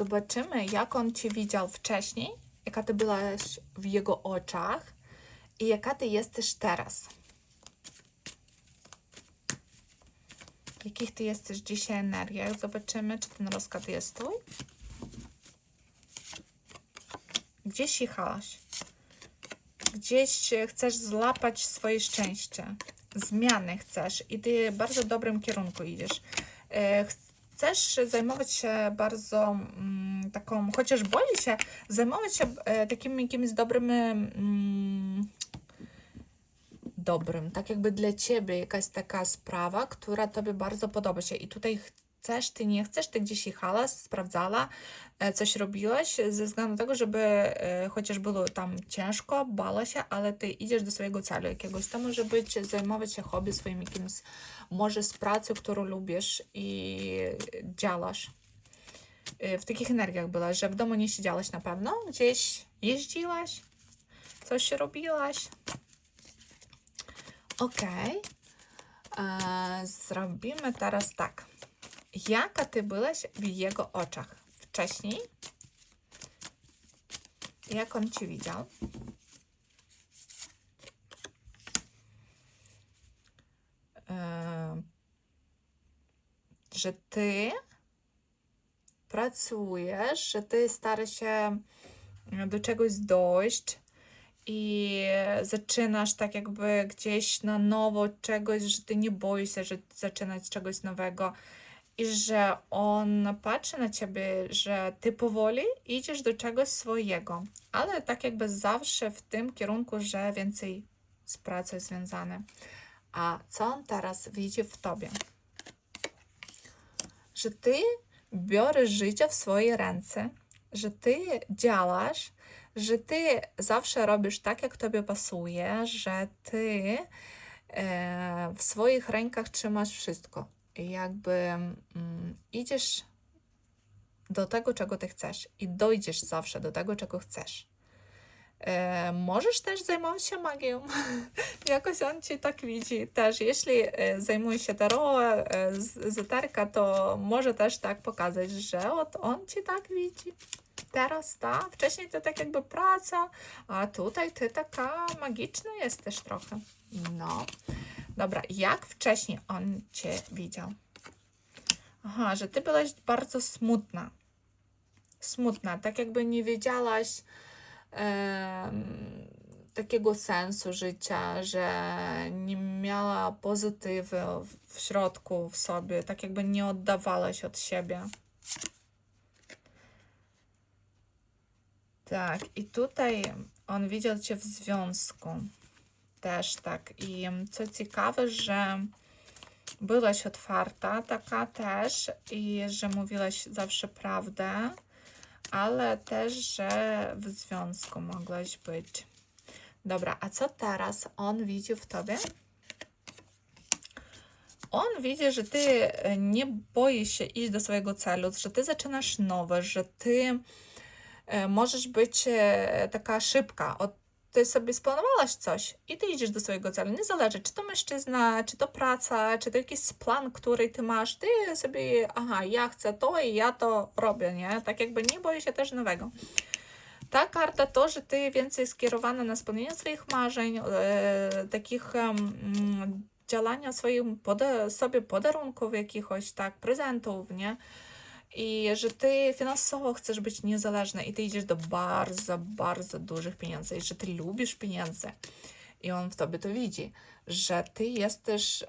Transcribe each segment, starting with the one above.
Zobaczymy, jak on Cię widział wcześniej, jaka Ty byłaś w jego oczach i jaka Ty jesteś teraz. Jakich Ty jesteś dzisiaj energiach. Zobaczymy, czy ten rozkład jest Twój. Gdzieś jechałaś. Gdzieś chcesz złapać swoje szczęście. Zmiany chcesz i Ty w bardzo dobrym kierunku idziesz. E, Chcesz zajmować się bardzo mm, taką, chociaż boi się, zajmować się e, takimi jakimiś dobrymi, mm, dobrym, tak jakby dla Ciebie jakaś taka sprawa, która Tobie bardzo podoba się i tutaj chcesz, Ty nie chcesz, Ty gdzieś jechałaś, sprawdzala, e, coś robiłaś ze względu na tego, żeby e, chociaż było tam ciężko, bała się, ale Ty idziesz do swojego celu jakiegoś. To może być zajmować się hobby swoim jakimś, może z pracy, którą lubisz i działasz. E, W takich energiach byłaś, że w domu nie siedziałaś na pewno, gdzieś jeździłaś, coś robiłaś. Okej. E, Zrobimy teraz tak. Jaka ty byłaś w jego oczach wcześniej? Jak on ci widział? E, że ty pracujesz, że ty starasz się do czegoś dojść i zaczynasz tak jakby gdzieś na nowo czegoś, że ty nie boisz się, że zaczynać czegoś nowego i że on patrzy na ciebie, że ty powoli idziesz do czegoś swojego, ale tak jakby zawsze w tym kierunku, że więcej z pracą związane. A co on teraz widzi w tobie? Że ty bioresz życie w swoje ręce, że ty działasz, że ty zawsze robisz tak, jak tobie pasuje, że ty e, w swoich rękach trzymasz wszystko. I jakby mm, idziesz do tego, czego ty chcesz i dojdziesz zawsze do tego, czego chcesz. E, możesz też zajmować się magią. Jakoś on ci tak widzi też. Jeśli e, zajmuje się tarot, e, ezoteryka, to może też tak pokazać, że od on ci tak widzi. Teraz tak, wcześniej to tak jakby praca, a tutaj ty taka magiczna jesteś trochę. No. Dobra, jak wcześniej on cię widział? Aha, że ty byłaś bardzo smutna. Smutna, tak jakby nie wiedziałaś takiego sensu życia, że nie miała pozytywy w- środku, w sobie, tak jakby nie oddawałaś od siebie. Tak, i tutaj on widział cię w związku. Też tak. I co ciekawe, że byłaś otwarta, taka też, i że mówiłaś zawsze prawdę, ale też, że w związku mogłaś być. Dobra, a co teraz on widzi w tobie? On widzi, że ty e, nie boisz się iść do swojego celu, że ty zaczynasz nowe, że ty e, możesz być e, taka szybka. Od, ty sobie splanowałaś coś i ty idziesz do swojego celu. Nie zależy, czy to mężczyzna, czy to praca, czy to jakiś plan, który ty masz. Ty sobie, aha, ja chcę to i ja to robię, nie? Tak jakby nie boję się też nowego. Ta karta to, że ty więcej skierowana na spełnienie swoich marzeń, e, takich mm, działania swoim poda sobie podarunków jakichś, tak, prezentów, nie? I że ty finansowo chcesz być niezależny i ty idziesz do bardzo, bardzo dużych pieniędzy i że ty lubisz pieniądze. I on w tobie to widzi, że ty jesteś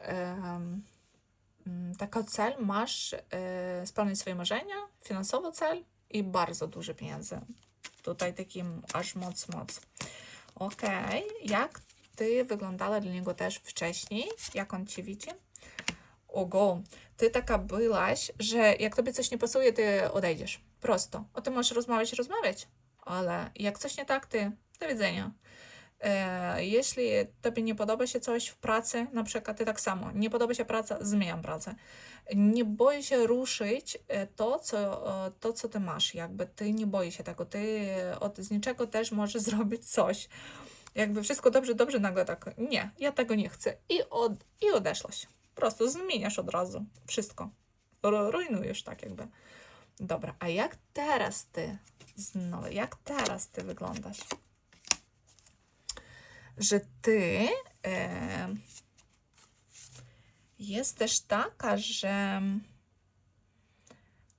taka cel, masz e, spełnić swoje marzenia, finansowo cel i bardzo duże pieniądze. Tutaj takim aż moc, moc. Okej, jak ty wyglądała dla niego też wcześniej? Jak on ci widzi? Ogo, ty taka byłaś, że jak tobie coś nie pasuje, ty odejdziesz. Prosto. O tym możesz rozmawiać, rozmawiać, ale jak coś nie tak, ty do widzenia. E, jeśli tobie nie podoba się coś w pracy, na przykład ty tak samo, nie podoba się praca, zmieniam pracę. Nie boję się ruszyć e, to co, to, co ty masz, jakby ty nie boisz się tego, ty od, z niczego też możesz zrobić coś. Jakby wszystko dobrze, dobrze, nagle tak, nie, ja tego nie chcę. I, od, i odeszłaś. Po prostu zmieniasz od razu wszystko. Ru- Rujnujesz tak jakby. Dobra, a jak teraz ty znowu, jak teraz ty wyglądasz? Że ty e, jest też taka, że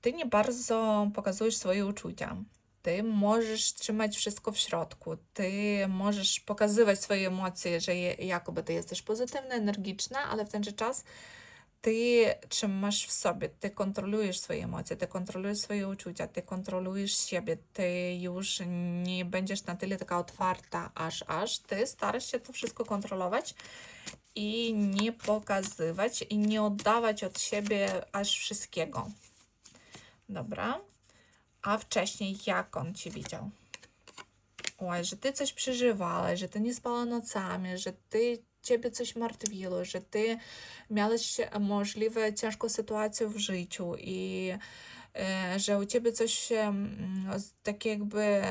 ty nie bardzo pokazujesz swoje uczucia. Ty możesz trzymać wszystko w środku. Ty możesz pokazywać swoje emocje, że je, jakoby ty jesteś pozytywna, energiczna, ale w ten sam czas ty trzymasz w sobie, ty kontrolujesz swoje emocje, ty kontrolujesz swoje uczucia, ty kontrolujesz siebie, ty już nie będziesz na tyle taka otwarta, aż, aż ty starasz się to wszystko kontrolować i nie pokazywać i nie oddawać od siebie aż wszystkiego. Dobra. A wcześniej jak on cię widział? Oj, że ty coś przeżywałeś, że ty nie spała nocami, że ty ciebie coś martwiło, że ty miałeś możliwe ciężką sytuację w życiu i e, że u ciebie coś e, tak jakby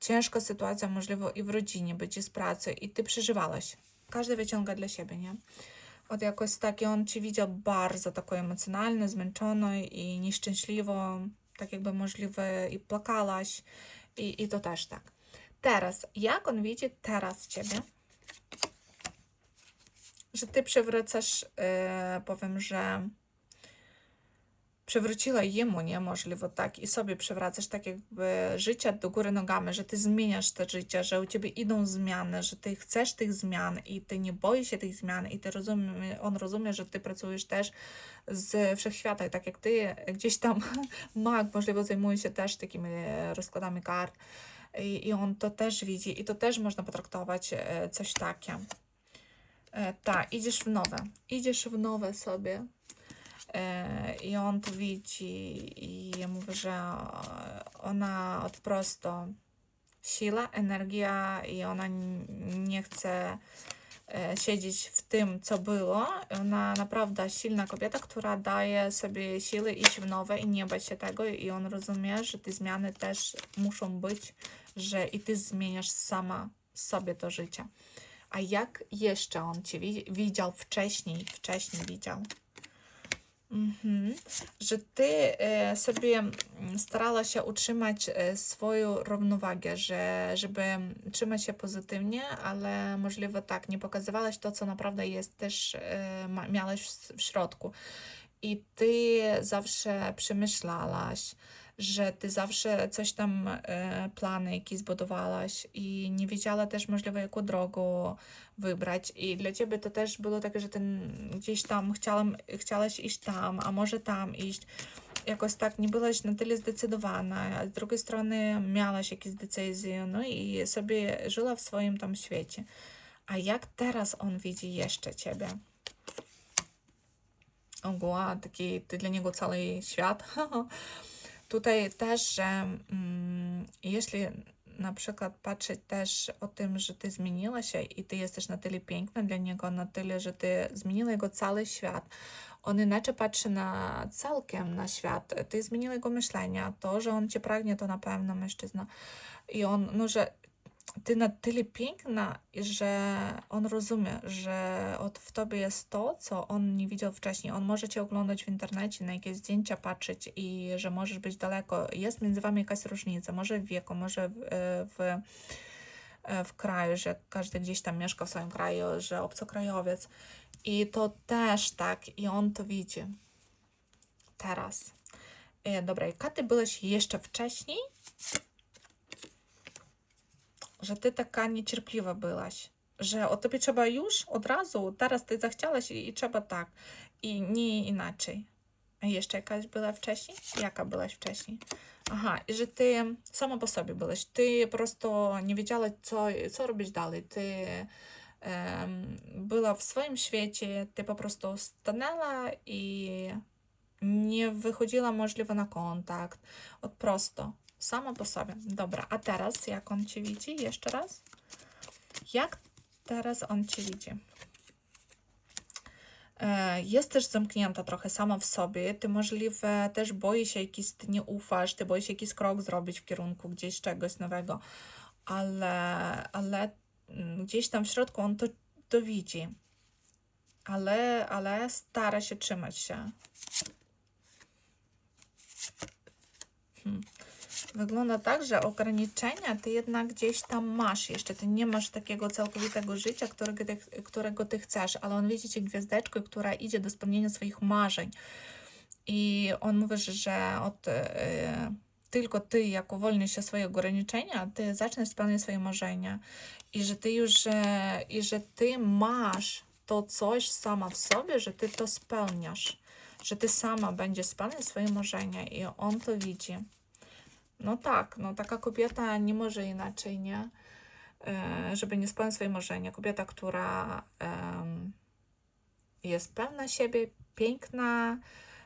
ciężka sytuacja możliwe i w rodzinie, być i z pracy i ty przeżywałaś. Każdy wyciąga dla siebie, nie? Od jakoś tak i on ci widział bardzo taką emocjonalną, zmęczoną i nieszczęśliwą, tak jakby możliwe i płakałaś i, i to też tak. Teraz, jak on widzi teraz ciebie? Że ty przewracasz, yy, powiem, że przewróciła jemu, nie? Możliwe tak, i sobie przewracasz tak jakby życie do góry nogami, że ty zmieniasz te życie, że u ciebie idą zmiany, że ty chcesz tych zmian i ty nie boisz się tych zmian i ty rozumie, on rozumie, że ty pracujesz też z wszechświata. I tak jak ty gdzieś tam mag, możliwe zajmuje się też takimi rozkładami kart. I, i on to też widzi i to też można potraktować e, coś takie. E, tak, idziesz w nowe, idziesz w nowe sobie, I on to widzi i ja mówię, że ona od prosto siła, energia i ona nie chce e, siedzieć w tym, co było. Ona naprawdę silna kobieta, która daje sobie siły iść w nowe i nie bać się tego i on rozumie, że te zmiany też muszą być, że i ty zmieniasz sama sobie to życie. A jak jeszcze on cię widział wcześniej, wcześniej widział? Mhm. Że ty e, sobie mm, starała się utrzymać e, swoją równowagę, że, żeby trzymać się pozytywnie, ale możliwe tak, nie pokazywałaś to, co naprawdę jest, też e, miałaś w środku. I ty zawsze przemyślałaś, że ty zawsze coś tam e, plany jakieś zbudowałaś i nie wiedziała też możliwe jaką drogę wybrać i dla ciebie to też było takie, że ten gdzieś tam chciałam, chciałaś iść tam, a może tam iść. Jakoś tak nie byłaś na tyle zdecydowana, a z drugiej strony miałaś jakieś decyzje, no i sobie żyła w swoim tam świecie. A jak teraz on widzi jeszcze ciebie? Ого, taki ty dla niego cały świat. Tutaj też, że mm, jeśli na przykład patrzeć też o tym, że ty zmieniła się i ty jesteś na tyle piękna dla niego, na tyle, że ty zmieniła jego cały świat. On inaczej patrzy na całkiem na świat. Ty zmieniła jego myślenie. To, że on cię pragnie, to na pewno mężczyzna. I on, no, że ty na tyle piękna, że on rozumie, że od w tobie jest to, co on nie widział wcześniej. On może cię oglądać w internecie, na jakieś zdjęcia patrzeć i że możesz być daleko. Jest między wami jakaś różnica, może w wieku, może w, w, w kraju, że każdy gdzieś tam mieszka w swoim kraju, że obcokrajowiec. I to też tak, i on to widzi. Teraz. E, dobra, i Katy byłeś jeszcze wcześniej? Że ty taka niecierpliwa byłaś, że o tobie trzeba już od razu, teraz ty zachciałaś i, i trzeba tak, i nie inaczej. A jeszcze jakaś była wcześniej? Jaka byłaś wcześniej? Aha, i że ty sama po sobie byłaś. Ty po prostu nie wiedziała, co, co robić dalej. Ty um, była w swoim świecie, ty po prostu stanęła i nie wychodziła możliwe na kontakt. Od prosto. Sama po sobie. Dobra, a teraz jak on Cię widzi? Jeszcze raz. Jak teraz on Cię widzi? E, jest też zamknięta trochę sama w sobie. Ty możliwe też boi się jakiś, ty nie ufasz, ty boi się jakiś krok zrobić w kierunku gdzieś czegoś nowego, ale, ale mm, gdzieś tam w środku on to, to widzi. Ale, ale stara się trzymać się Wygląda tak, że ograniczenia ty jednak gdzieś tam masz jeszcze. Ty nie masz takiego całkowitego życia, którego ty, którego ty chcesz, ale on widzi cię gwiazdeczkę, która idzie do spełnienia swoich marzeń. I on mówi, że od, e, tylko ty, jak uwolnisz się swojego ograniczenia, ty zaczniesz spełniać swoje marzenia. I że ty już, e, i że ty masz to coś sama w sobie, że ty to spełniasz. Że ty sama będziesz spełniać swoje marzenia i on to widzi. No tak, no taka kobieta nie może inaczej, nie? E, Żeby nie spełnić swoje marzenia. Kobieta, która em, jest pewna siebie, piękna,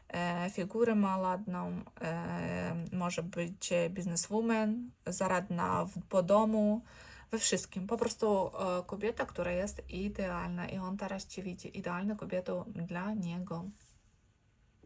e, figurę ma ładną, e, może być bizneswoman, zaradna w, po domu, we wszystkim. Po prostu e, kobieta, która jest idealna i on teraz ci widzi idealną kobietę dla niego.